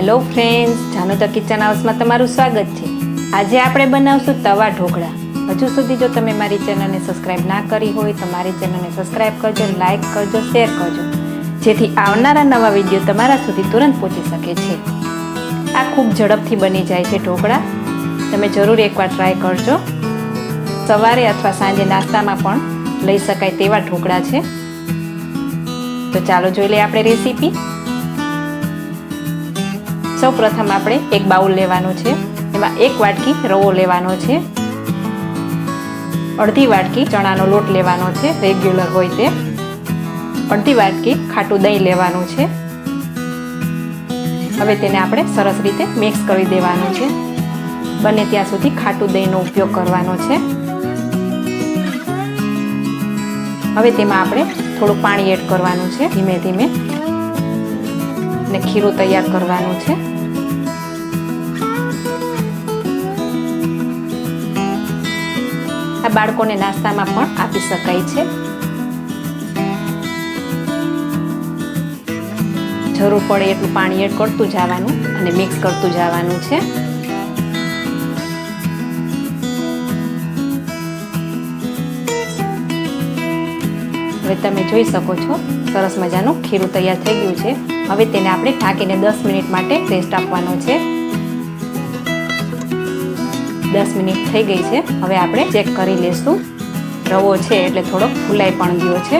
Hello friends Janu the kitchen હાઉસમાં તમારું સ્વાગત છે. આજે આપણે બનાવશું તવા ઢોકળા. હજુ સુધી જો તમે મારી ચેનલને સબસ્ક્રાઇબ ના કરી હોય તો મારી ચેનલને સબસ્ક્રાઇબ કરજો લાઇક કરજો શેર કરજો. જેથી આવનારા નવા વીડિયો તમારા સુધી તુરંત પહોંચી શકે છે. આ ખૂબ ઝડપથી બની જાય છે ઢોકળા. તમે જરૂર એકવાર ટ્રાય કરજો. સવારે અથવા સાંજે નાસ્તામાં પણ લઈ શકાય તેવા ઢોકળા છે. તો ચાલો જોઈ લઈએ આપણે રેસીપી સૌ પ્રથમ આપણે એક બાઉલ લેવાનું છે. એમાં એક વાટકી રવો લેવાનો છે. અડધી વાટકી ચણાનો લોટ લેવાનો છે રેગ્યુલર હોય તે. અડધી વાટકી ખાટું દહીં લેવાનું છે. હવે તેને આપણે સરસ રીતે મિક્સ કરી દેવાનું છે. બને ત્યાં સુધી ખાટું દહીંનો ઉપયોગ કરવાનો છે. હવે તેમાં આપણે થોડું પાણી એડ કરવાનું છે, ધીમે ધીમે. ને ખીરું તૈયાર કરવાનું છે. આ બાળકોને નાસ્તામાં પણ આપી શકાય છે. જરૂર પડે એટલું પાણી એડ કરતું જવાનું અને મિક્સ કરતું જવાનું છે. હવે તમે જોઈ શકો છો, સરસ મજાનું ખીરું તૈયાર થઈ ગયું છે. હવે તેને આપણે ઢાંકીને દસ મિનિટ માટે રેસ્ટ આપવાનો છે. દસ મિનિટ થઈ ગઈ છે. હવે આપણે ચેક કરી લેશું રવો છે એટલે થોડો ફૂલાઈ પણ ગયો છે.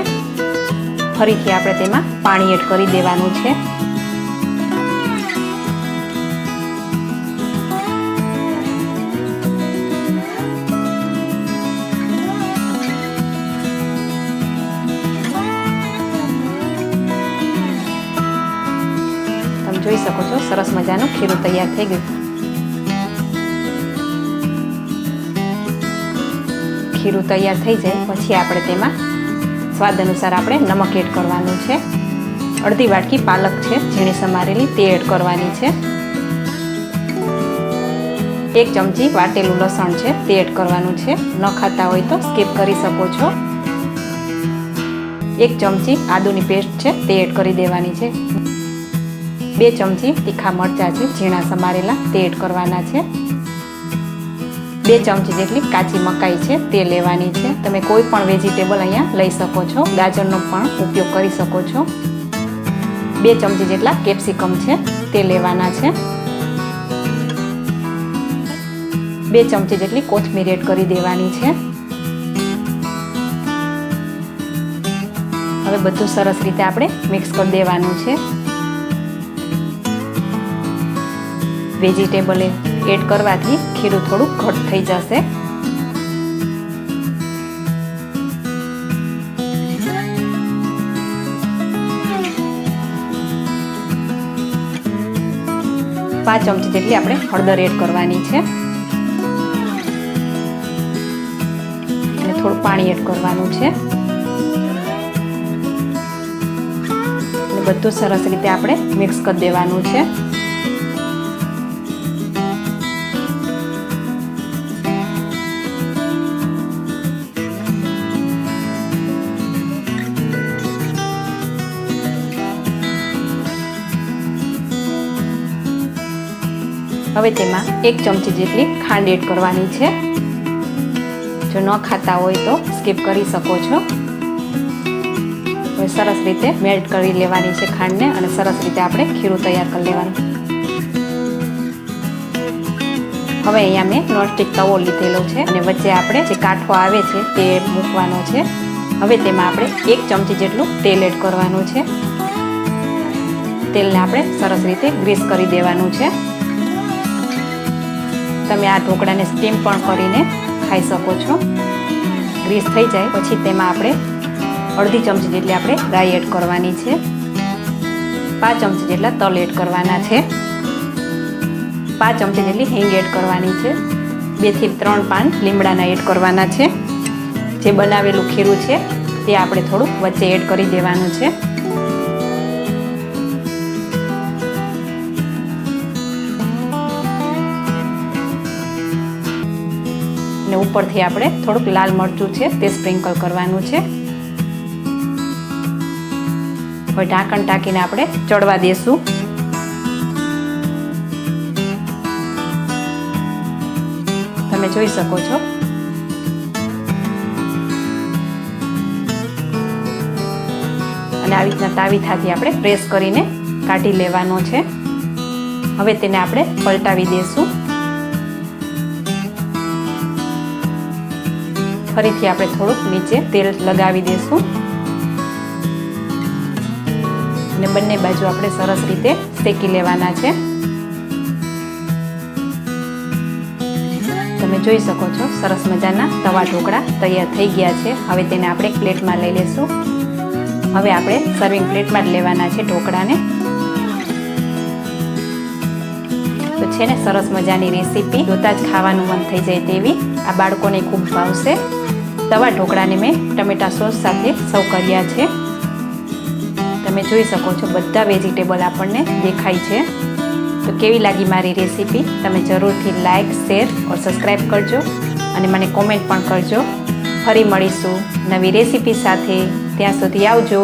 ફરીથી આપણે તેમાં પાણી એડ કરી દેવાનું છે. જોઈ શકો છો, સરસ મજાનું ખીરું તૈયાર થઈ ગયું. ખીરું તૈયાર થઈ જાય, પછી આપણે તેમાં સ્વાદ અનુસાર આપણે નમક એડ કરવાનું છે. અડધી વાટકી પાલક છે, ઝીણી સમારેલી તે એડ કરવાની છે. એક ચમચી વાટેલું લસણ છે, તે એડ કરવાનું છે. ન ખાતા હોય તો સ્કીપ કરી શકો છો. એક ચમચી આદુની પેસ્ટ છે, તે એડ કરી દેવાની છે. બે ચમચી તીખા મરચાં છે, ઝીણા સમારેલા, તે એડ કરવાના છે. બે ચમચી જેટલી કાચી મકાઈ છે, તે લેવાની છે. તમે કોઈ પણ વેજીટેબલ અહીંયા લઈ શકો છો. ગાજરનો પણ ઉપયોગ કરી શકો છો. બે ચમચી જેટલા કેપ્સિકમ છે, તે લેવાના છે. બે ચમચી જેટલી કોથમીર એડ કરી દેવાની છે. હવે બધું સરસ રીતે આપણે મિક્સ કરી દેવાનું છે. વેજીટેબલ એડ કરવાથી ખીરું થોડું ઘટ થઈ જશે. પાંચ ચમચી જેટલી આપણે હળદર એડ કરવાની છે. અને થોડું પાણી એડ કરવાનું છે. બધું સરસ રીતે આપણે મિક્સ કરી દેવાનું છે. હવે તેમાં એક ચમચી જેટલી ખાંડ એડ કરવાની છે. જો ન ખાતા હોય તો સ્કીપ કરી શકો છો. હવે સરસ રીતે મેલ્ટ કરી લેવાની છે ખાંડને અને સરસ રીતે આપણે ખીરું તૈયાર કરી લેવાનું. હવે અહીંયા મેં નોનસ્ટિક તવો લીધેલો છે અને વચ્ચે આપણે જે કાઠો આવે છે તે મૂકવાનો છે. હવે તેમાં આપણે એક ચમચી જેટલું તેલ એડ કરવાનું છે. તેલને આપણે સરસ રીતે ગ્રીસ કરી દેવાનું છે. તમે આ ઢોકળાને સ્ટીમ પણ કરીને ખાઈ શકો છો. ગ્રીસ થઈ જાય, પછી તેમાં આપણે અડધી ચમચી જેટલી આપણે રાઈ એડ કરવાની છે. પાંચ ચમચી જેટલા તલ એડ કરવાના છે. પાંચ ચમચી જેટલી હિંગ એડ કરવાની છે. બેથી ત્રણ પાન લીમડાના એડ કરવાના છે. જે બનાવેલું ખીરું છે, તે આપણે થોડુંક વચ્ચે એડ કરી દેવાનું છે. ને ઉપરથી આપણે થોડુંક લાલ મરચું છે તે સ્પ્રિંકલ કરવાનું છે. હવે ઢાંકણ ટાંકીને આપણે ચડવા દેશું. તમે જોઈ શકો છો. અને આવી રીતના તાવીથાથી આપણે પ્રેસ કરીને કાઢી લેવાનો છે. હવે તેને આપણે પલટાવી દઈશું ફરીથી આપણે થોડુંક નીચે તેલ લગાવી દઈશું અને બંને બાજુ આપણે સરસ રીતે શેકી લેવાના છે. તમે જોઈ શકો છો, સરસ મજાના તવા ઢોકળા તૈયાર થઈ ગયા છે. હવે તેને આપણે પ્લેટમાં લઈ લેશું. હવે આપણે સર્વિંગ પ્લેટમાં જ લેવાના છે ઢોકળાને. તો છે ને સરસ મજાની રેસીપી. જોતા જ ખાવાનું મન થઈ જાય તેવી. આ બાળકોને ખૂબ ભાવશે. તવા ઢોકળાને મેં ટમેટા સોસ સાથે સર્વ કર્યા છે. તમે જોઈ શકો છો બધા વેજીટેબલ આપણને દેખાય છે. તો કેવી લાગી મારી રેસીપી? તમે જરૂરથી લાઇક શેર ઓર સબસ્ક્રાઈબ કરજો અને મને કોમેન્ટ પણ કરજો. ફરી મળીશું નવી રેસીપી સાથે. ત્યાં સુધી આવજો.